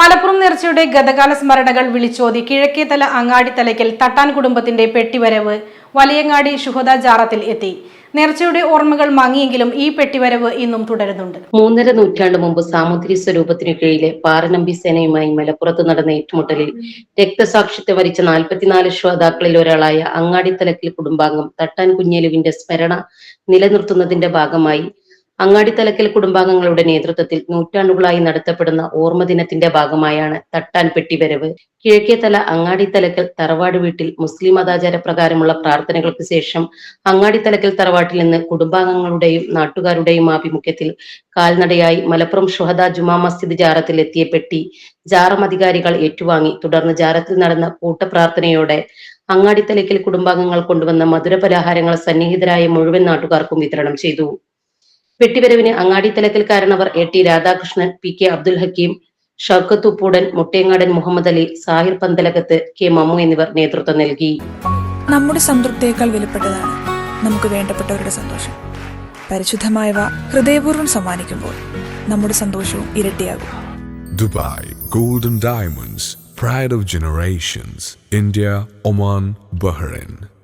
മലപ്പുറം നേർച്ചയുടെ ഗതകാല സ്മരണകൾ വിളിച്ചോതി കിഴക്കേതല അങ്ങാടിത്തലയ്ക്കൽ തട്ടാൻ കുടുംബത്തിന്റെ പെട്ടിവരവ് വലിയങ്ങാടി ശുഹദ ജാറത്തിൽ എത്തി. നേർച്ചയുടെ ഓർമ്മകൾ മങ്ങിയെങ്കിലും ഈ പെട്ടിവരവ് ഇന്നും തുടരുന്നുണ്ട്. മൂന്നര നൂറ്റാണ്ട് മുമ്പ് സാമുദ്രി സ്വരൂപത്തിനു കീഴിലെ പാറനമ്പി സേനയുമായി മലപ്പുറത്ത് നടന്ന ഏറ്റുമുട്ടലിൽ രക്തസാക്ഷിത്വം വരിച്ച നാൽപ്പത്തിനാല് ശ്രോതാക്കളിൽ ഒരാളായ അങ്ങാടിത്തലക്കിൽ കുടുംബാംഗം തട്ടാൻ കുഞ്ഞേലുവിന്റെ സ്മരണ നിലനിർത്തുന്നതിന്റെ ഭാഗമായി അങ്ങാടിത്തലക്കൽ കുടുംബാംഗങ്ങളുടെ നേതൃത്വത്തിൽ നൂറ്റാണ്ടുകളായി നടത്തപ്പെടുന്ന ഓർമ്മ ദിനത്തിന്റെ ഭാഗമായാണ് തട്ടാൻ പെട്ടിവരവ് കിഴക്കേതല അങ്ങാടിത്തലക്കൽ തറവാട് വീട്ടിൽ മുസ്ലിം മതാചാര പ്രകാരമുള്ള പ്രാർത്ഥനകൾക്ക് ശേഷം അങ്ങാടിത്തലക്കൽ തറവാട്ടിൽ നിന്ന് കുടുംബാംഗങ്ങളുടെയും നാട്ടുകാരുടെയും ആഭിമുഖ്യത്തിൽ കാൽനടയായി മലപ്പുറം ഷുഹദ ജുമാ മസ്ജിദ് ജാറത്തിൽ എത്തിയ പെട്ടി ജാറം അധികാരികൾ ഏറ്റുവാങ്ങി. തുടർന്ന് ജാറത്തിൽ നടന്ന കൂട്ടപ്രാർത്ഥനയോടെ അങ്ങാടിത്തലക്കൽ കുടുംബാംഗങ്ങൾ കൊണ്ടുവന്ന മധുരപലഹാരങ്ങൾ സന്നിഹിതരായ മുഴുവൻ നാട്ടുകാർക്കും വിതരണം ചെയ്തു. വെട്ടിവരവിന് അങ്ങാടിത്തലത്തിൽ കാരണവർ A T Radhakrishnan P K Abdul Hakeem Shoukath Uppoodan Muttengadan Muhammad Ali Sahir Panthalakath K Mammu എന്നിവർ നേതൃത്വം നൽകി. നമ്മുടെ സംതൃപ്തിയേക്കാൾ വിലപ്പെട്ടതാണ് നമുക്ക് വേണ്ടപ്പെട്ടവരുടെ സന്തോഷം. പരിശുദ്ധമായവ ഹൃദയപൂർവം സമ്മാനിക്കുമ്പോൾ നമ്മുടെ സന്തോഷവും ഇരട്ടിയാകും. Dubai golden diamonds pride of generations India Oman Bahrain.